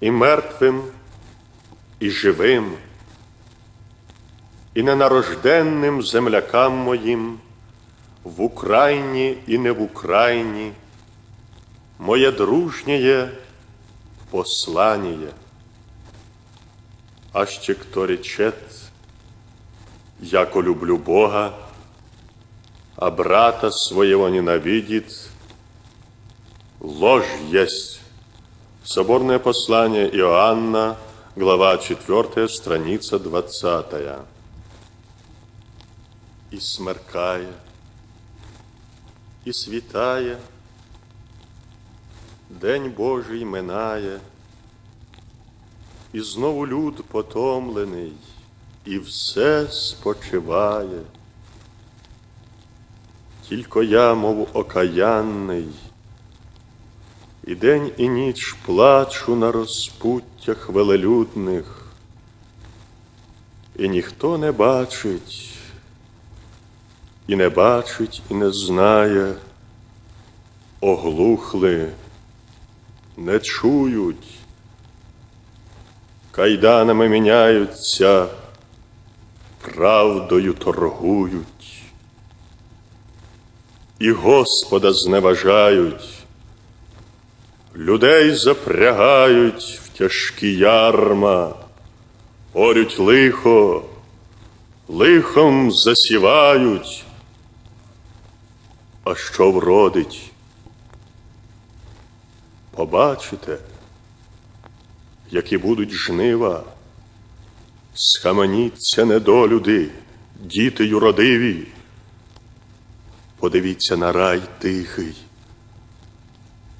і мертвим, і живим, і ненарожденним землякам моїм в Україні і не в Україні, моє дружнє послання. А ще хто речет, яко люблю Бога, а брата своего ненавидит, ложь есть. Соборное послание Иоанна, глава 4, страница 20. І смеркає, і світає, День Божий минає, і знову люд потомлений, і все спочиває. Тільки я, мов окаянний, і день і ніч плачу на розпуттях велелюдних, і ніхто не бачить, і не бачить, і не знає, оглухли, не чують, кайданами міняються, правдою торгують. І Господа зневажають, людей запрягають в тяжкі ярма, орють лихо, лихом засівають, а що вродить? Побачите, які будуть жнива, схаменіться недолюди, діти юродиві. Подивіться на рай тихий,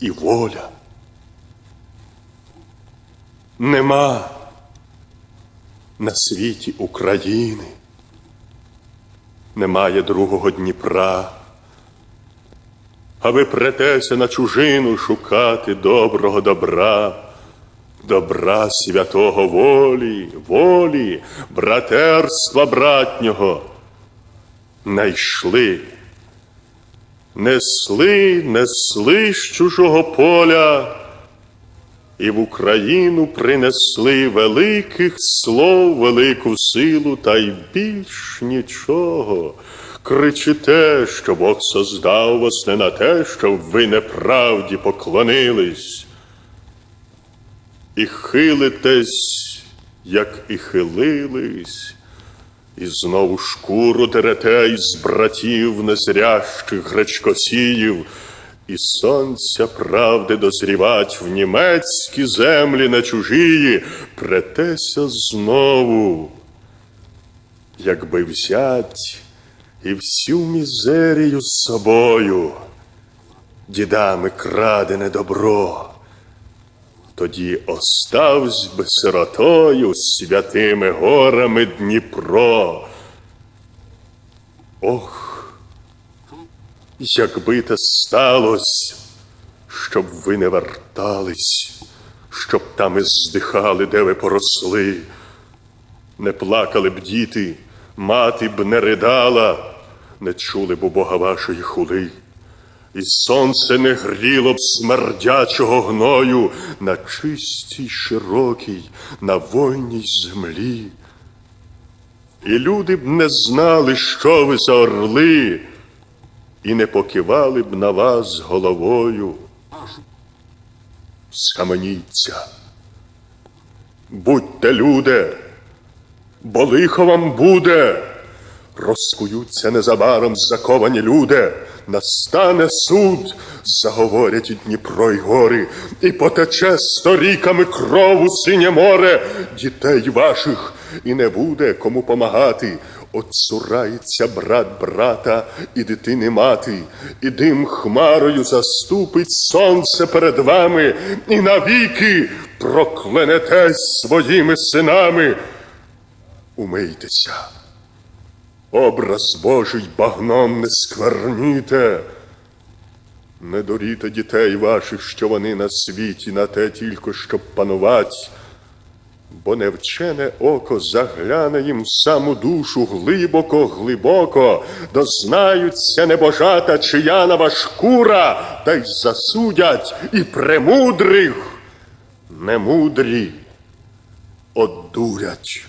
і воля. Нема на світі України, немає другого Дніпра, а ви претеся на чужину шукати доброго добра, добра святого волі, волі, братерства братнього. Найшли несли, несли з чужого поля, і в Україну принесли великих слов, велику силу, та й більш нічого. Кричите, що Бог создав вас не на те, щоб ви неправді поклонились, і хилитесь, як і хилились. І знову шкуру дерете із братів незрящих гречкосіїв, і сонця правди дозрівать в німецькі землі на чужії, претеся знову, якби взять і всю мізерію з собою, дідами крадене добро. Тоді оставсь би сиротою святими горами Дніпро. Ох, якби те сталось, щоб ви не вертались, щоб там і здихали, де ви поросли, не плакали б діти, мати б не ридала, не чули б у Бога вашої хули. І сонце не гріло б смердячого гною на чистій, широкій, на вольній землі. І люди б не знали, що ви за орли, і не покивали б на вас головою. Схаменіться, будьте люди, бо лихо вам буде. Розкуються незабаром заковані люди, настане суд, заговорять Дніпро й гори, і потече сторіками кров у синє море дітей ваших, і не буде кому помагати. Отцурається брат брата і дитини мати, і дим хмарою заступить сонце перед вами, і навіки проклянетесь своїми синами. Умийтеся, образ Божий багном не скверніте. Не доріте дітей ваших, що вони на світі, на те тільки, щоб панувать, бо невчене око загляне їм в саму душу глибоко, глибоко, дознаються небожата чиянова шкура, та й засудять і премудрих, немудрі одурять.